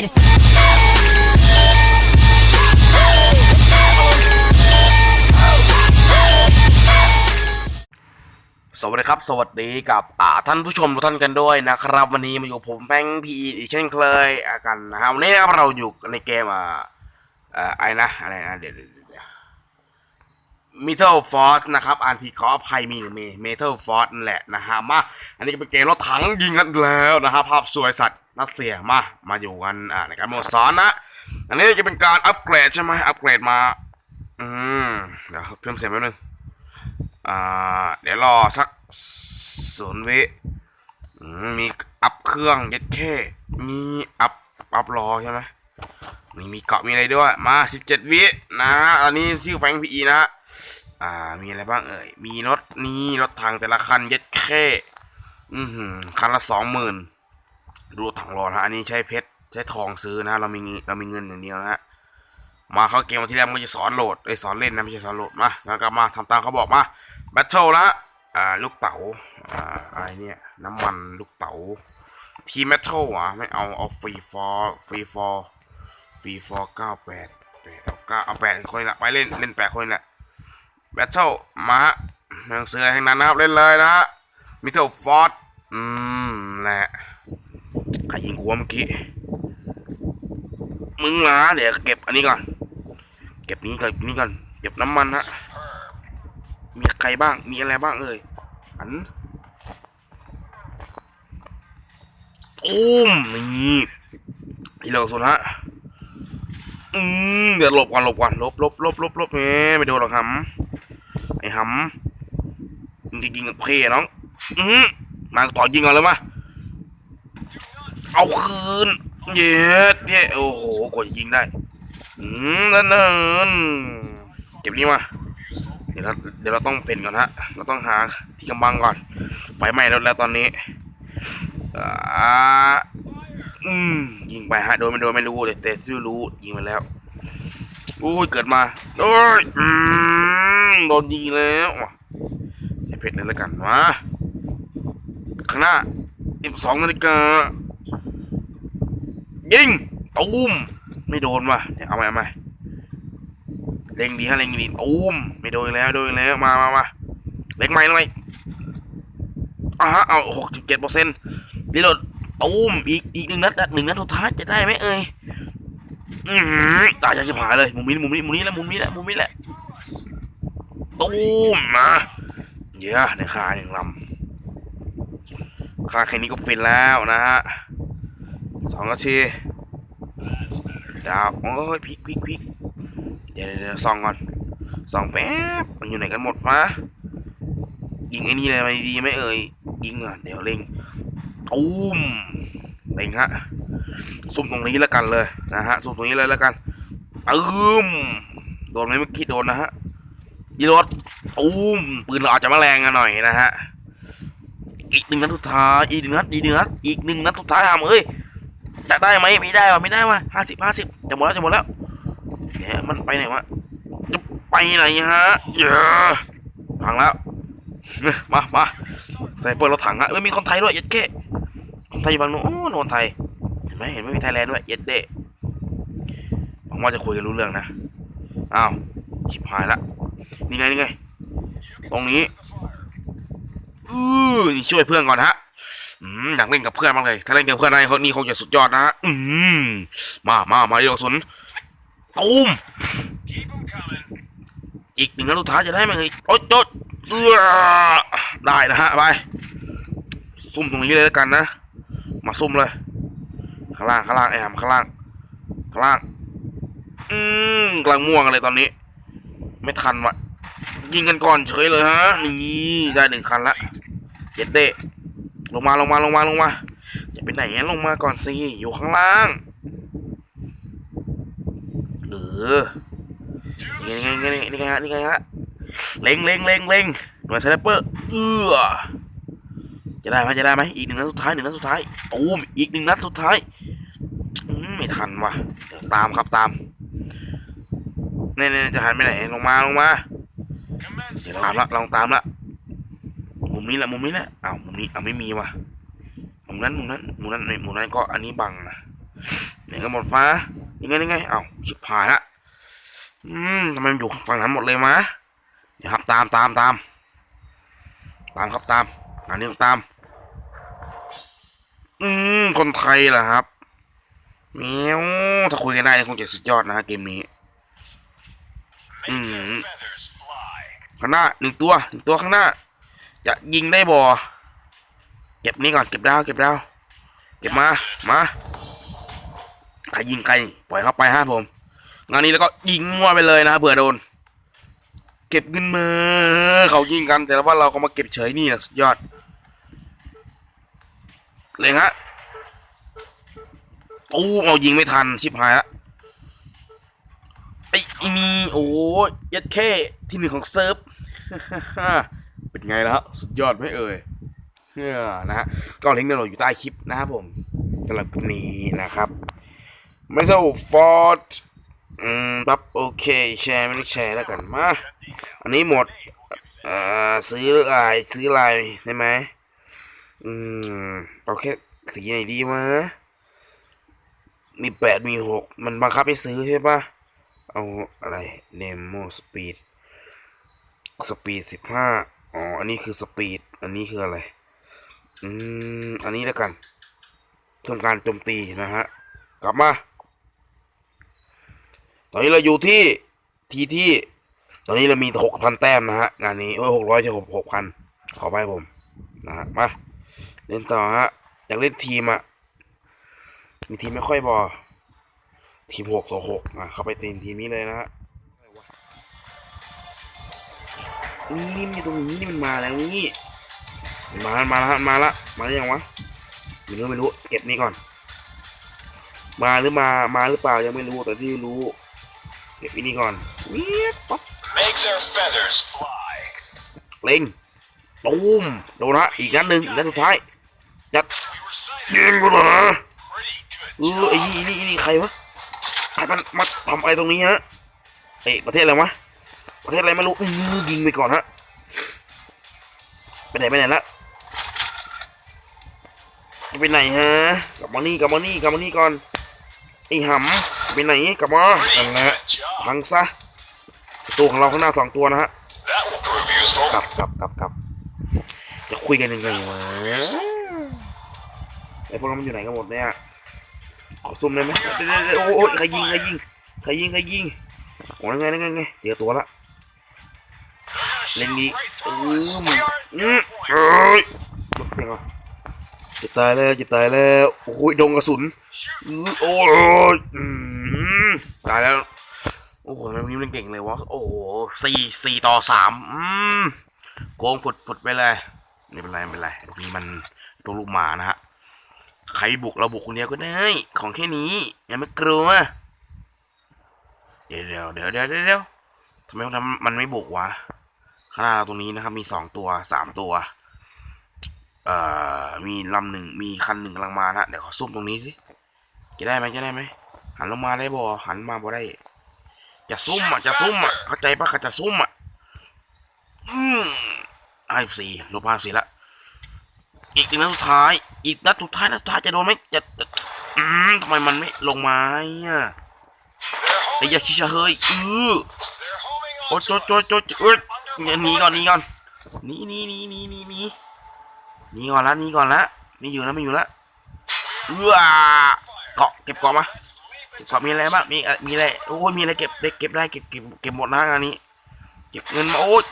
way to. สวัสดีครับ สวัสดีกับอ่าท่านผู้ชมทุกท่านกันด้วยนะครับ วันนี้มาอยู่ผมแป้งพีอีกเช่นเคยอะกันนะครับวันนี้นะครับเราอยู่ในเกมอ่าเอ่อไอ้นะอะไรนะเดี๋ยวมิเทลฟอร์สนะครับอ่านผิดขออภัยมีหรือมีเมทัลฟอร์สแหละนะฮะมาอันนี้ก็เป็นเกมรถถังยิงกันแล้วนะครับภาพสวยสัตว์ นัดเสียมา มาอยู่กันอ่าในการโมสอนนะ อันนี้จะเป็นการอัปเกรดใช่ไหมอัปเกรดมา อืม เดี๋ยวเพิ่มเสียงแป๊บนึง อ่า เดี๋ยวรอสักศูนย์วิมีอัพเครื่องเย็ดแค่มีอัพอัพรอใช่ไหมนี่มีเกาะมีอะไรด้วย มาสิบเจ็ดวินะอันนี้ชื่อแฟงพีนะ อ่า มีอะไรบ้างเอ่ย มีรถนี่รถถังแต่ละคันเย็ดแค่ อือหือคันละสองหมื่น ดูรถถังรอนะอันนี้ใช้เพชร ใช้ทองซื้อนะ เรามีเงินเรามีเงินอย่างเดียวนะฮะ มาเข้าเกมวันที่แรกมันจะสอนโหลดไอสอนเล่นนะไม่ใช่สอนโหลด มาแล้วก็มาทำตามเขาบอกมา แบทเทิลละอ่า ลูกเต๋า อ่า อะไรเนี่ย น้ำมันลูกเต๋า ทีแมทเทิลอะ ไม่เอา เอาฟรีฟอร์ฟรีฟอร์ฟรีฟอร์เก้าแปดแปดเอาเก้าเอาแปดคนละไปเล่น เล่นแปดคนละแบทเทิลมาไม่ต้องซื้ออะไรทั้งนั้นนะครับ เล่นเลยนะมิเทลฟอร์ดอืมแหละ ใครยิงกูวะเมื่อกี้ มึงนะเดี๋ยวเก็บอันนี้ก่อน เก็บนี้ก่อนนี้ก่อน เก็บน้ำมันฮะ มีใครบ้าง มีอะไรบ้างเอ่ยอันอุ้มนี่อีเหลือสุดฮะ อืมเดี๋ยวหลบก่อนหลบก่อนลบลบลบลบลบเฮ้ไม่โดนหรอกหำไอ้หำมึงจะยิงกับเพน้อง อืมมาต่อยิงก่อนเลยมา เอาคืน เย็ดเย้โอ้โหกว่าจะยิงได้อืมนั่นนั่นเก็บนี่มา เดี๋ยวเราเดี๋ยวเราต้องเป็นก่อนฮะ เราต้องหาที่กำบังก่อน ไฟไหม้รถแล้วตอนนี้อ่าอืมยิงไปฮะ โดนไม่โดนไม่รู้แต่แต่ที่รู้ยิงไปแล้วอุ้ยเกิดมาโอ้ยอืมโดนยิงแล้วใช้เพชรเลยแล้วกันมาข้างหน้าอีกสองนาฬิกา ยิงตูมไม่โดนว่ะเดี๋ยเอาใหม่เอาใหม่เล็งดีฮะเล็งดีตูมไม่โดนแล้วโดนแล้วมามามาเล็งใหม่หน่อยอะฮะเอาหกสิบเจ็ดเปอร์เซ็นต์ดีโหลดตูมอีกอีกหนึ่งนัดหนึ่งนัดสุดท้ายจะได้ไหมเอ่ยอือหือตายจะชิบหายเลยมุมนี้มุมนี้มุมนี้แล้วมุมนี้แหละมุมนี้แหละตูมมาเยอะในคาหนึ่งลำคาแค่นี้ก็ฟินแล้วนะฮะ สองนาทีดาวโอ้ยพิกพิกพิกเดี๋ยวเดี๋ยวเดี๋ยวส่องก่อนส่องแป๊บมันอยู่ไหนกันหมดฟ้ายิงไอ้นี่เลยไหมดีไหมเอ่ยยิงอะเดี๋ยวเล็งตูมเล็งฮะซุ่มตรงนี้แล้วกันเลยนะฮะซุ่มตรงนี้เลยแล้วกันตึมโดนไหมเมื่อกี้โดนนะฮะยีรถตูมปืนเราอาจจะมาแรงกันหน่อยนะฮะอีกหนึ่งนัดสุดท้ายอีกหนึ่งนัดอีกหนึ่งนัดอีกหนึ่งนัดสุดท้ายทำเอ้ย จะได้ไหมไม่ได้วะไม่ได้วะห้าสิบห้าสิบจะหมดแล้วจะหมดแล้วเนี่ยมันไปไหนวะจะไปไหนฮะเยอะพังแล้วมามาใส่เปิดรถถังฮะเอ้ยมีคนไทยด้วยเย็ดเก้คนไทยอยู่ฝั่งนู้นโอ้โนคนไทยเห็นไหมเห็นไหมมีไทยแลนด์ด้วยเย็ดเด้หวังว่าจะคุยกันรู้เรื่องนะอ้าวชิบหายละนี่ไงนี่ไงตรงนี้อือช่วยเพื่อนก่อนฮะ อืมอยากเล่นกับเพื่อนมากเลย ถ้าเล่นกับเพื่อนได้คนนี้คงจะสุดยอดนะอืมมามามาเดี๋ยวสนตูมอีกหนึ่งนัดสุดท้ายจะได้ไหมเฮ้ยโอ๊ยโอ๊ยเออได้นะฮะไปซุ่มตรงนี้เลยแล้วกันนะ มาซุ่มเลย ข้างล่างข้างล่างไอ้หำข้างล่างข้างล่างอืมกลังม่วงกันเลยตอนนี้ ไม่ทันวะยิงกันก่อนเฉยเลยฮะนี่ได้หนึ่งคันละเจ็ดเด้ ลงมาลงมาลงมาลงมาจะไปไหนอะลงมาก่อนสิอยู่ข้างล่างเออนี่ไงนี่ไงนี่ไงฮะนี่ไงฮะเล็งเล็งเล็งเล็งหน่วยสไนเปอร์เอือจะได้ไหมจะได้ไหมอีกหนึ่งนัดสุดท้ายหนึ่งนัดสุดท้ายตูมอีกหนึ่งนัดสุดท้ายไม่ทันว่ะเดี๋ยวตามครับตามเน่เนี่ยจะหันไปไหนลงมาลงมาเดี๋ยวตามละลองตามละ มุมนี้แหละมุมนี้แหละอ้าวมุมนี้อ้าวไม่มีว่ะมุมนั้นมุมนั้นมุมนั้นมุมนั้นก็อันนี้บังนะไหนกันหมดฟ้ายังไงยังไงอ้าวชิบหายละอืมทำไมมันอยู่ฝั่งนั้นหมดเลยมะเดี๋ยวครับตามตามตามตามครับตามงานนี้ต้องตาม อืมคนไทยเหรอครับเมียวถ้าคุยกันได้คงจะสุดยอดนะเกมนี้อืมข้างหน้าหนึ่งตัวหนึ่งตัวข้างหน้า จะยิงได้บ่เก็บนี่ก่อนเก็บดาวเก็บดาวเก็บมา มาใครยิงใครปล่อยเข้าไปฮะผม งานนี้แล้วก็ยิงมั่วไปเลยนะเผื่อโดน เก็บเงินมาเขายิงกัน แต่ว่าเราก็มาเก็บเฉยนี่นะสุดยอด เลยฮะอู้เอายิงไม่ทันชิบหายละไอ้นี่โอ้ยยัดแค่ที่หนึ่งของเซิร์ฟ เป็นไงล่ะสุดยอดไหมเอ่ยเชื่อนะฮะก็ลิงก์ดาวน์โหลดอยู่ใต้คลิปนะครับผมสำหรับคลิปนี้นะครับไม่เท่าฟอร์ดอืมปั๊บโอเค แชร์ไม่ได้แชร์แล้วกันมาอันนี้หมดอ่อซื้อลายซื้อลายใช่ไหมอืมเอาแค่สีไหนดีวะมีแปดมีหกมันบังคับให้ซื้อใช่ปะเอาอะไรเนมโมสปีดสปีดสิบห้า อ๋อ อันนี้คือสปีด อันนี้คืออะไร อืม อันนี้แล้วกันเพิ่มการโจมตีนะฮะ กลับมา ตอนนี้เราอยู่ที่ที่ที่ ตอนนี้เรามีหกพันแต้มนะฮะ งานนี้โอ้ยหกร้อยจะหกหกพันขอไปผม นะฮะ มา เล่นต่อฮะ อยากเล่นทีมอะมีทีมไม่ค่อยบอทีมหกต่อหกอะ เข้าไปทีมทีมนี้เลยนะฮะ นี่นี่มันอยู่ตรงนี้นี่มันมาแล้วนี่มันมาแล้วมาแล้วมาละมาแล้วยังวะไม่รู้ไม่รู้เก็บนี่ก่อน มาหรือมามาหรือเปล่ายังไม่รู้แต่ที่รู้เก็บอันนี้ก่อนเวียบป๊อป Make their feathers fly. เล็งตูมโดนฮะอีกนัดหนึ่งอีกนัดสุดท้ายจัด We were sighted. ยิงกูเหรอ Pretty good เออไอ้นี่ไอ้นี่ไอ้นี่ใครวะใครมันมาทำอะไรตรงนี้ฮะเอ้ประเทศอะไรวะ ประเทศอะไรไม่รู้อื้อยิงไปก่อนฮะไปไหนไปไหนละจะไปไหนฮะกลับมานี่กลับมานี่กลับมานี่ก่อนไอ้หำไปไหนกลับมานั่นแหละพังซะศัตรูของเราข้างหน้าสองตัวนะฮะกลับกลับกลับกลับจะคุยกันยังไงวะไอพวกเรามันอยู่ไหนกันหมดเนี่ยขอซุ่มได้ไหมโอ้โหใครยิงใครยิงใครยิงใครยิงโอ้ยยังไงไงไงเจอตัวละ เล่น shoot ดี right เออมึง We are อืมเอ้ยลดเสียงก่อจะตายแล้วจะตายแล้วโอ้ยดงกระสุนอือโอ้ยอืมตายแล้วโอ้โหทำไมนนี้มันเก่งเลยวะโอ้โหสี่สี่ต่อสามอืมโกงฝุดฝุดไปเลยไม่เป็นไรไม่เป็นไรตรงนี้มันตัวลูกหมานะฮะใครบุกเราบุกคนเดียวก็ได้ของแค่นี้อย่าไม่กลัวเดี๋ยวเดี๋ยวเดี๋ยวเดี๋ยวเดี๋ยวทำไมมันทำมันไม่บุกวะ ข้างหน้าเราตรงนี้นะครับ มีสองตัวสามตัว เอ่อ มีลำหนึ่งมีคันหนึ่งกำลังมานะเดี๋ยวขอซุ่มตรงนี้สิจะได้ไหมจะได้ไหมหันลงมาได้บ่หันมาบ่ได้ จะซุ่มอะจะซุ่มอะเข้าใจปะขาจะซุ่มอะอืมไอ้สี่ลบห้าสี่ละอีกนัดสุดท้าย อีกนัดสุดท้ายนัดสุดท้ายจะโดนไหมจะอืมทำไมมันไม่ลงมาอะ They're ไอ้ยาชิชะเฮ้ยอือโอ้โจโจโจโจเอ้ย หนีก่อนหนีก่อนหนีหนีหนีหนีหนีหนีหนีก่อนละหนีก่อนละไม่อยู่แล้วไม่อยู่ล้วเออเกาะเก็บเกาะมา Let's leave it เกาะมีอะไรบ้างมีมีอะไรโอ้ยมีอะไรเก็บได้เก็บได้เก็บเก็บเก็บหมดนะงานนี้ เก็บเงินมาโอ้ย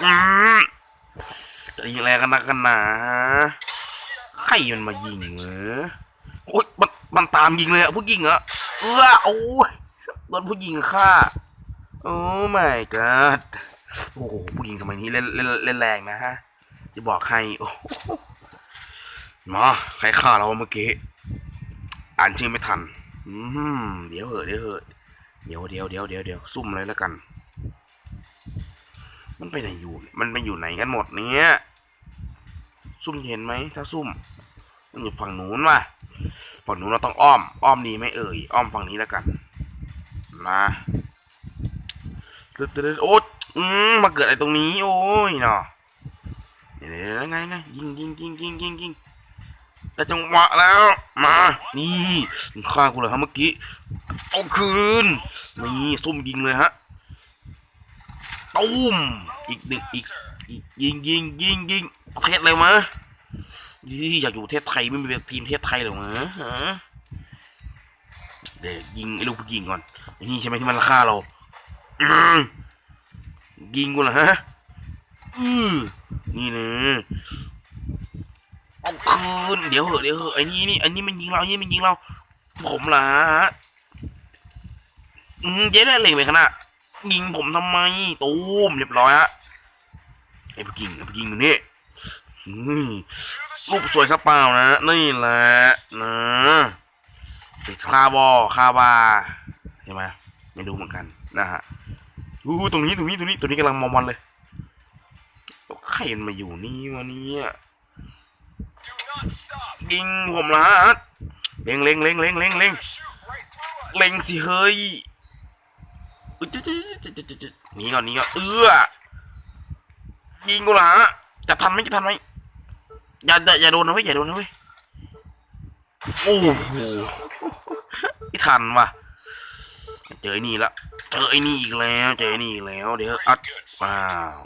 จะยิงอะไรกันนักกันนาใครมันมายิงเหรอโอ้ยมันมันตามยิงเลยอะผู้ยิงเหรอเออโอ้ยโดนผู้ยิงฆ่าโอ้ my god โอ้โหผู้หญิงสมัยนี้เล่นเล่นเล่นแรงนะฮะ จะบอกใครโอ้มาใครฆ่าเราเมื่อกี้ อ่านชื่อไม่ทัน อืมเดี๋ยวเหอะเดี๋ยวเหอะเดี๋ยวเดี๋ยวเดี๋ยวเดี๋ยวเดี๋ยวซุ่มเลยแล้วกัน มันไปไหนอยู่ มันไปอยู่ไหนกันหมดเนี้ยซุ่มเห็นไหมถ้าซุ่ม มันอยู่ฝั่งนู้นว่ะฝั่งนู้นเราต้องอ้อม อ้อมดีไหมเอ่ย อ้อมฝั่งนี้แล้วกัน นะตึ๊ดตึ๊ดตึ๊ดโอ๊ อืมมาเกิดอะไรตรงนี้ โอ้ยเนาะเดี๋ยวไงไงยิงยิงยิงยิงยิงยิงได้จังหวะแล้ว มา นี่ข้ากูเลยฮะเมื่อกี้เอาคืนนี่ส้มยิงเลยฮะตุ้มอีกหนึ่งอีกอีกยิงยิงยิงยิงประเทศอะไรมายี่อยากอยู่ประเทศไทยไม่มีทีมประเทศไทยเหรอมะเดี๋ยวยิงไอ้ลูกผู้ยิงก่อนนี่ใช่ไหมที่มันฆ่าเราอื ยิงกูเหรอฮะ อือนี่นะเอาคืนเดี๋ยวเหอะเดี๋ยวเหอะไอ้นี่นี่ไอ้นี่มันยิงเราไอ้นี่มันยิงเรา ผมล่ะอืมเจ๊ได้เล็งไปขนาดยิงผมทำไมตูมเรียบร้อยฮะไอ้ผู้ยิงไอ้ผู้ยิงอยู่นี่อืมรูปสวยสะเปล่านะ นี่แหละนะคาบอคาบาใช่ไหมไม่รู้เหมือนกันนะฮะ อู้หูตรงนี้ตรงนี้ตรงนี้ตัวนี้กำลังมองมันเลยใครมันมาอยู่นี่วะเนี่ยยิงผมละเล็งเล็งเล็งเล็งเล็งเล็งเล็งสิเฮ้ยอึ๊ดจึ๊ดจึ๊ดจึ๊ดจึ๊ดจึ๊ดหนีก่อนหนีก่อนเอื้อยิงกูละจะทันไหมจะทันไหมอย่าอย่าอย่าโดนนะเว้ยอย่าโดนนะเว้ยโอ้โหไม่ทันว่ะเจอไอ้นี่ละ เจอไอ้นี่อีกแล้วเจอไอ้นี่อีกแล้ว เดี๋ยวอัดว้าว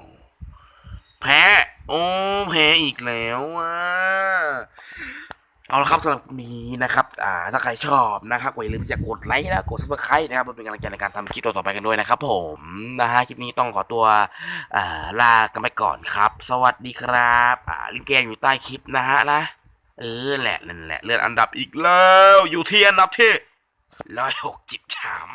แพ้โอ้แพ้อีกแล้วอะเอาละครับสำหรับคลิปนี้นะครับ อ่า ถ้าใครชอบนะครับก็อย่าลืมจะกดไลค์และกด subscribe นะครับเพื่อเป็นกำลังใจในการทำคลิปต่อๆไปกันด้วยนะครับ ผมนะฮะคลิปนี้ต้องขอตัวอ่าลากันไปก่อนครับ สวัสดีครับอ่าลิงก์แกงอยู่ใต้คลิปนะฮะนะเออแหละนั่นแหละเลื่อนอันดับอีกแล้ว อยู่ที่อันดับที่ร้อยหกสิบสาม